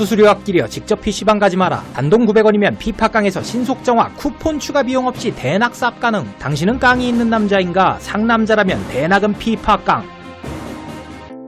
수수료 아끼려 직접 PC방 가지 마라. 단돈 900원이면 피파깡에서 신속 정화 쿠폰 추가 비용 없이 대낙 쌉 가능. 당신은 깡이 있는 남자인가? 상남자라면 대낙은 피파깡.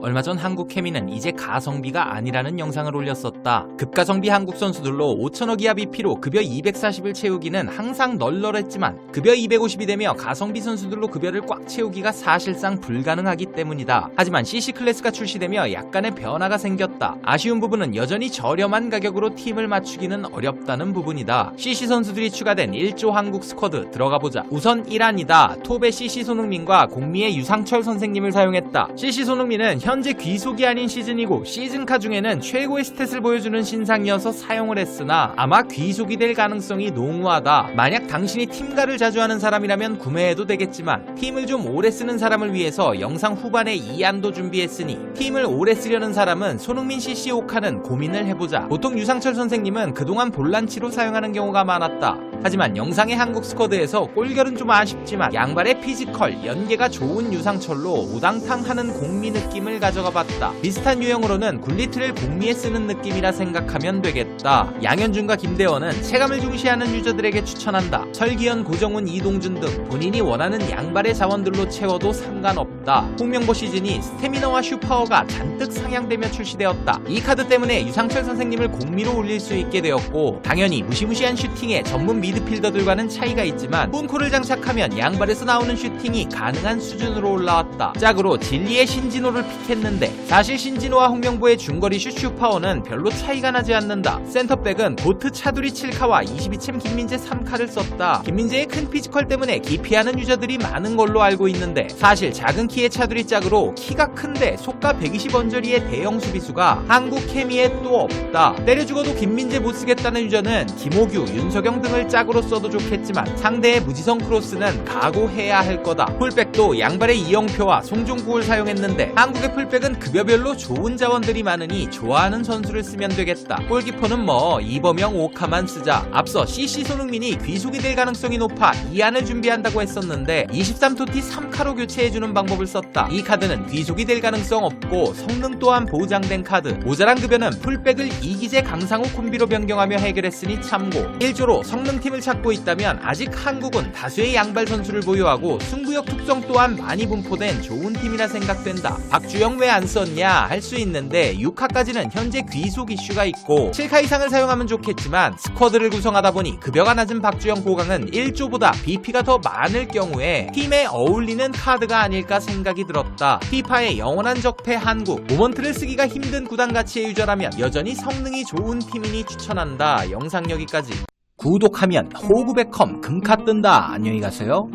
얼마 전 한국 케미는 이제 가성비가 아니라는 영상을 올렸었다. 급가성비 한국 선수들로 5천억 이하 BP로 급여 240을 채우기는 항상 널널했지만 급여 250이 되며 가성비 선수들로 급여를 꽉 채우기가 사실상 불가능하기 때문이다. 하지만 CC 클래스가 출시되며 약간의 변화가 생겼다. 아쉬운 부분은 여전히 저렴한 가격으로 팀을 맞추기는 어렵다는 부분이다. CC 선수들이 추가된 1조 한국 스쿼드 들어가 보자. 우선 1안이다. 톱의 CC 손흥민과 공미의 유상철 선생님을 사용했다. CC 손흥민은 현재 귀속이 아닌 시즌이고 시즌카 중에는 최고의 스탯을 보여주는 신상이어서 사용을 했으나 아마 귀속이 될 가능성이 농후하다. 만약 당신이 팀가를 자주 하는 사람이라면 구매해도 되겠지만 팀을 좀 오래 쓰는 사람을 위해서 영상 후반에 2안도 준비했으니 팀을 오래 쓰려는 사람은 손흥민 CC 오카는 고민을 해보자. 보통 유상철 선생님은 그동안 볼란치로 사용하는 경우가 많았다. 하지만 영상의 한국 스쿼드에서 골결은 좀 아쉽지만 양발의 피지컬, 연계가 좋은 유상철로 우당탕하는 공미 느낌을 가져가 봤다. 비슷한 유형으로는 굴리트를 공미에 쓰는 느낌이라 생각하면 되겠다. 양현준과 김대원은 체감을 중시하는 유저들에게 추천한다. 설기현, 고정훈, 이동준 등 본인이 원하는 양발의 자원들로 채워도 상관없다. 홍명보 시즌이 스태미너와 슈파워가 잔뜩 상향되며 출시되었다. 이 카드 때문에 유상철 선생님을 공미로 올릴 수 있게 되었고 당연히 무시무시한 슈팅에 전문 미 드필더들과는 차이가 있지만 뿜코를 장착하면 양발에서 나오는 슈팅이 가능한 수준으로 올라왔다. 짝으로 진리의 신진호를 픽했는데 사실 신진호와 홍명보의 중거리 슛 슈파워는 별로 차이가 나지 않는다. 센터백은 보트 차두리 7카와 22챔 김민재 3카를 썼다. 김민재의 큰 피지컬 때문에 기피하는 유저들이 많은 걸로 알고 있는데 사실 작은 키의 차두리 짝으로 키가 큰데 속가 120 언저리의 대형 수비수가 한국 케미에 또 없다. 때려 죽어도 김민재 못 쓰겠다는 유저는 김호규, 윤석영 등을 짝 으로 써도 좋겠지만 상대의 무지성 크로스는 각오해야 할 거다. 풀백도 양발의 이영표와 송종국을 사용했는데 한국의 풀백은 급여별로 좋은 자원들이 많으니 좋아하는 선수를 쓰면 되겠다. 골키퍼는 뭐 이범영 오카만 쓰자. 앞서 CC 손흥민이 귀속이 될 가능성이 높아 이안을 준비한다고 했었는데 23토티 3카로 교체해주는 방법을 썼다. 이 카드는 귀속이 될 가능성 없고 성능 또한 보장된 카드. 모자란 급여는 풀백을 이기재 강상호 콤비로 변경하며 해결했으니 참고. 1조로 성능 팀을 찾고 있다면 아직 한국은 다수의 양발 선수를 보유하고 승부욕 특성 또한 많이 분포된 좋은 팀이라 생각된다. 박주영 왜 안 썼냐 할 수 있는데 6카까지는 현재 귀속 이슈가 있고 7카 이상을 사용하면 좋겠지만 스쿼드를 구성하다 보니 급여가 낮은 박주영 고강은 1조보다 BP가 더 많을 경우에 팀에 어울리는 카드가 아닐까 생각이 들었다. 피파의 영원한 적폐 한국 모먼트를 쓰기가 힘든 구단 가치의 유저라면 여전히 성능이 좋은 팀이니 추천한다. 영상 여기까지. 구독하면 호구백컴 금카 뜬다. 안녕히 가세요.